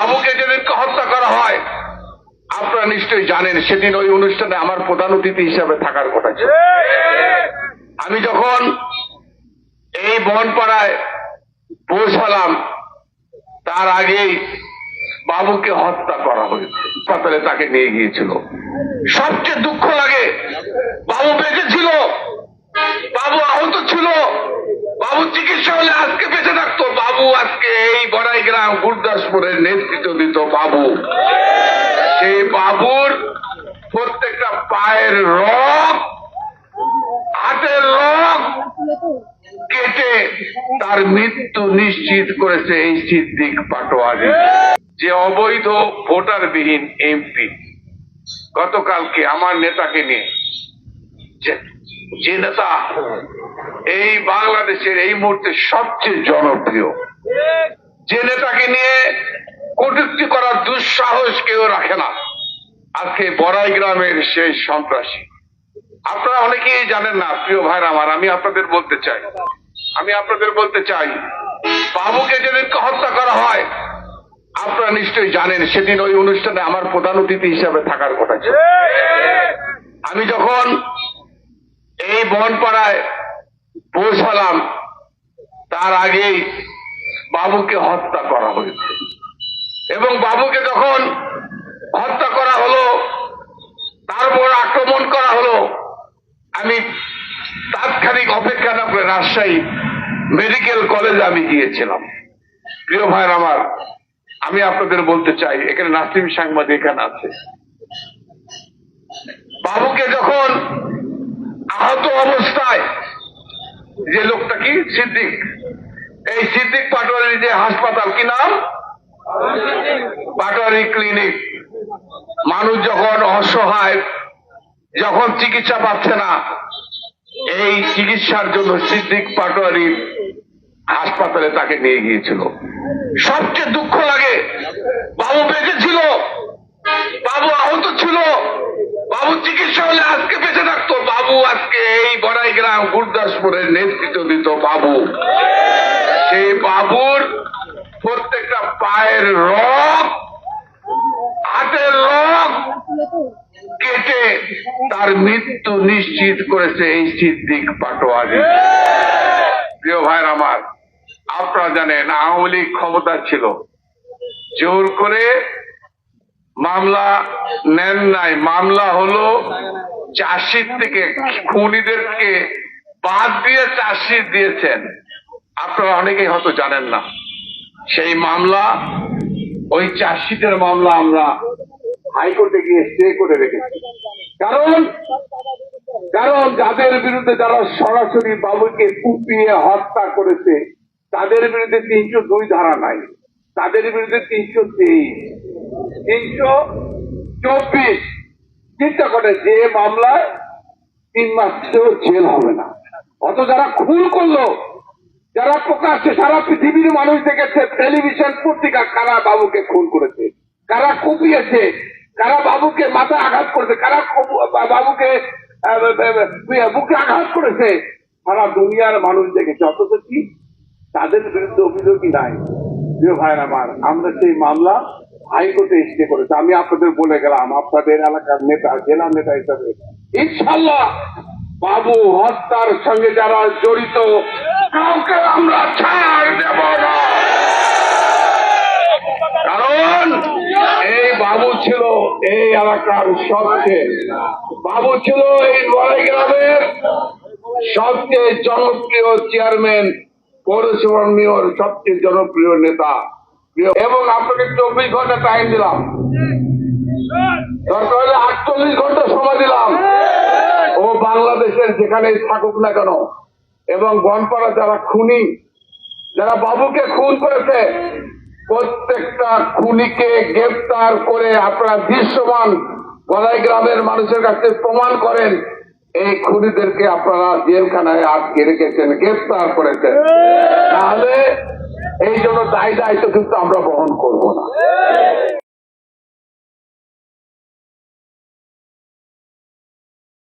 বাবুকে যেদিনকে হত্যা করা হয়, আপনারা নিশ্চয়ই জানেন, সেদিন ওই অনুষ্ঠানে আমার প্রধান অতিথি হিসাবে থাকার কথা ছিল। আমি যখন এই বনপাড়ায় পৌঁছালাম, তার আগেই বাবুকে হত্যা করা হয়েছে। তাকে নিয়ে গিয়েছিল। সবচেয়ে দুঃখ লাগে, বাবু বেঁচে ছিল, বাবু আহত ছিল, বাবু চিকিৎসা হলে আজকে বেঁচে থাকতো। গ্রাম গুরদাসপুরের নেতৃত্ব দিত বাবু। সেই বাবুর প্রত্যেকটা পায়ের রক হাতের রক কেটে তার মৃত্যু নিশ্চিত করেছে এই সিদ্দিক পাটোয়ারি। যে অবৈধ ভোটারবিহীন এমপি। গতকালকে আমার নেতাকে নিয়ে যে নেতা এই বাংলাদেশের এই মুহূর্তে সবচেয়ে জনপ্রিয় যে নেতাকে নিয়ে কটূক্তি করার দুঃসাহস কেউ রাখে না। আজকে বড়াই গ্রামের সেই সন্ত্রাসী। আপনারা অনেকেই জানেন না, প্রিয় ভাইরা আমার, আমি আপনাদের বলতে চাই। আমি আপনাদের বলতে চাই, বাবুকে যেদিনকে হত্যা করা হয়, আপনারা নিশ্চয়ই জানেন, সেদিন ওই অনুষ্ঠানে আমার প্রধান অতিথি হিসাবে থাকার কথা ছিল। আমি যখন এই বনপাড়ায় পৌঁছালাম, তার আগেই বাবুকে হত্যা করা হয়েছে। এবং বাবুকে যখন হত্যা করা হলো তারপর আক্রমণ করা হলো, আমি তাৎক্ষণিক অপেক্ষা না করে রাজশাহী মেডিকেল কলেজে আমি গিয়েছিলাম। প্রিয় ভাইয়ের আমার, আমি আপনাদের বলতে চাই, এখানে নাসিম সাংবাদিক এখানে আছে। বাবুকে যখন আহত অবস্থায়, যে লোকটা কি? সিদ্দিক। এই সিদ্দিক পাটোয়ারির যে হাসপাতাল, কি নাম? পাটোয়ারি ক্লিনিক। মানুষ যখন অসহায়, যখন চিকিৎসা পাচ্ছে না, এই চিকিৎসার জন্য সিদ্দিক পাটোয়ারি হাসপাতালে তাকে নিয়ে গিয়েছিল। সবচেয়ে দুঃখ লাগে, বাবু বেঁচে ছিল, বাবু আহত ছিল, বাবু চিকিৎসা হলে আজকে বেঁচে থাকতো, বাবু আজকে এই বড়াই গ্রাম গুরদাসপুরের নেতৃত্ব দিত বাবু। সেই বাবুর প্রত্যেকটা পায়ের রক হাতের রক কেটে তার মৃত্যু নিশ্চিত করেছে এই সিদ্দিক পাটোয়ারি। প্রিয় ভাইর আমার, আপনারা জানেন আওয়ামী লীগ ক্ষমতা ছিল। জোর করে মামলা নেন নাই। মামলা হলো চাষির থেকে খুনিদেরকে বাদ দিয়ে চাষির দিয়েছেন। আপনারা অনেকেই হয়তো জানেন না, সেই মামলা, ওই চাষিদের মামলা আমরা হাইকোর্টে গিয়ে স্টে করে রেখেছি। কারণ কারণ যাদের বিরুদ্ধে যারা সরাসরি বাবুকে কুপিয়ে হত্যা করেছে, তাদের বিরুদ্ধে তিনশো দুই ধারা নাই, তাদের বিরুদ্ধে তিনশো তেইশ, তিনশো চব্বিশ। চিন্তা করে যে মামলায় তিন মাসেও জেল হবে না। অত যারা খুন করল যারা প্রকাশ্যে সারা পৃথিবীর মানুষ দেখেছে টেলিভিশন পত্রিকা কারা বাবুকে খুন করেছে? কারা কুপিয়েছে? কারা বাবুকে মাথায় আঘাত করেছে? কারা বাবুকে আহ, বুকে আঘাত করেছে? সারা দুনিয়ার মানুষ দেখেছে। অথচ কি? তাদের বিরুদ্ধে অভিযোগই নাই? প্রিয় ভাইয়ের আমার আমরা সেই মামলা হাইকোর্টে স্টে করেছে। আমি আপনাদের বলে গেলাম আপনাদের এলাকার নেতা জেলা নেতা হিসাবে ইনশাল্লাহ বাবু হত্যার সঙ্গে যারা জড়িত কাউকে আমরা ছাড় দেব কারণ এই বাবু ছিল, এই এলাকার সবচেয়ে, বাবু ছিল এই লড়াই গ্রামের সবচেয়ে জনপ্রিয় চেয়ারম্যান, পৌরসভার সবচেয়ে জনপ্রিয় নেতা। এবং আপনাকে চব্বিশ ঘণ্টা টাইম দিলাম। দরকার আটচল্লিশ ঘণ্টা সময় দিলাম। ও বাংলাদেশের যেখানে থাকুক না কেন এবং বনপাড়া যারা খুনি, যারা বাবুকে খুন করেছে, প্রত্যেকটা খুনিকে গ্রেপ্তার করে আপনারা দৃশ্যমান গলাই গ্রামের মানুষের কাছে প্রমাণ করেন, এই খুনিদেরকে আপনারা জেলখানায় আটকে রেখেছেন, গ্রেপ্তার করেছেন। তাহলে এই জন্য দায় দায়িত্ব কিন্তু আমরা বহন করব না।